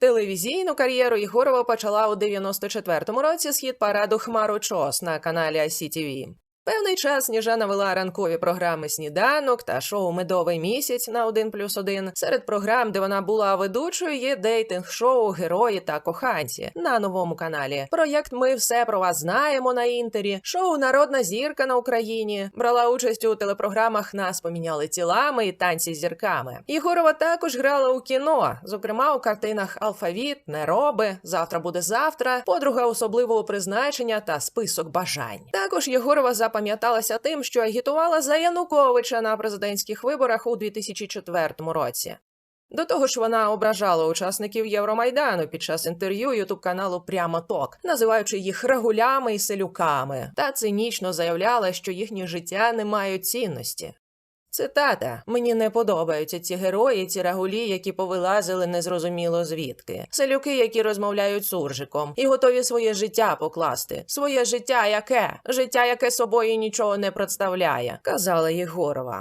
Телевізійну кар'єру Ігорова почала у 94-му році з хіт параду Хмарочос на каналі ICTV. Певний час Сніжана вела ранкові програми Сніданок та шоу Медовий місяць на 1 плюс 1. Серед програм, де вона була ведучою, є дейтинг-шоу Герої та коханці на новому каналі. Проєкт Ми все про вас знаємо на інтері. Шоу Народна зірка на Україні брала участь у телепрограмах Нас поміняли тілами і танці з зірками. Єгорова також грала у кіно, зокрема у картинах Алфавіт, Нероби, Завтра буде завтра, подруга особливого призначення та список бажань. Також Єгорова запам'яталася тим, що агітувала за Януковича на президентських виборах у 2004 році. До того ж, вона ображала учасників Євромайдану під час інтерв'ю ютуб каналу Прямо Ток, називаючи їх рагулями і селюками, та цинічно заявляла, що їхнє життя не мають цінності. Цитата: Мені не подобаються ці герої, ці рагулі, які повилазили незрозуміло звідки. Селюки, які розмовляють суржиком, і готові своє життя покласти. Своє життя яке? Життя, яке собою нічого не представляє, казала Єгорова.